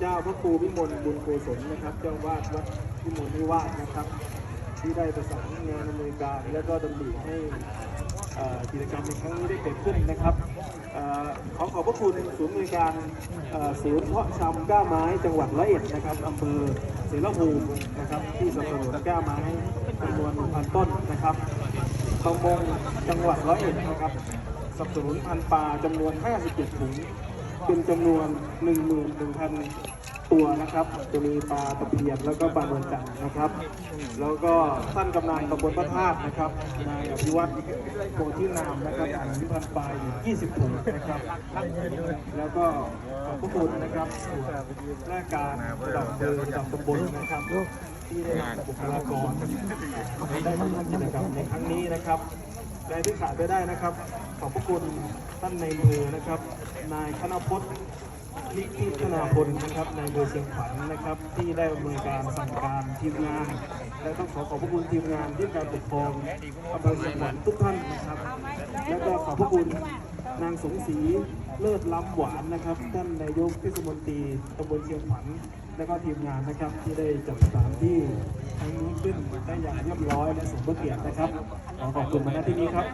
เจ้าพระครูวิมลบุญโกศลนะครับ เจ้าวาดวัดวิมลนิวาสนะครับ ที่ได้ประสานงานอำนวยการและก็ดำริให้กิจกรรมในครั้งนี้ได้เกิดขึ้นนะครับอขอขอบพระคุณศูนย์บริการศูนย์เพาะชำก้าไม้จังหวัดร้อยเอ็ดนะครับอำเภอเสรภูมินะครับที่สนับสนุนก้าไม้จำนวน1,000ต้นนะครับประมงจังหวัดร้อยเอ็ดนะครับสนับสนุนพันปลาจำนวน 57ถุง เป็นจำนวน 11,000 ตัวนะครับ จะมีปลาตะเพียนแล้วก็ปลาเมือนจันทร์นะครับ แล้วก็ท่านกำนันตำบลพระธาตุนะครับนายอภิวัตรโพธินามนะครับถึงพันปลายอยู่20ถุงนะครับ แล้วก็ขอบพระคุณนะครับส่วนราชการระดับอำเภอระดับตำบลนะครับที่ได้บุคลากรได้มาทำกิจกรรมในครั้งนี้นะครับได้ที่ขาดไปได้นะครับ ขอบพระคุณท่านในมือนะครับ นายคณพจน์ลิขิตนาพลนะครับในายอำเภอเชียงขวัญนะครับ ที่ได้ดำเนินการสั่งการทีมงาน และต้องขอขอบพระคุณทีมงานที่การปกครองอำเภอเชียงขวัญทุกท่านนะครับ แล้วก็ขอบพระคุณนางสมศรีเลิศล้ำหวานนะครับท่านนายกเทศมนตรีตำบลเชียงขวัญและก็ทีมงานนะครับที่ได้จัดสถานที่ครั้งนี้ขึ้นได้อย่างเรียบร้อยและสมพระเกียรตินะครับขอขอบคุณมาณที่นี้ครับ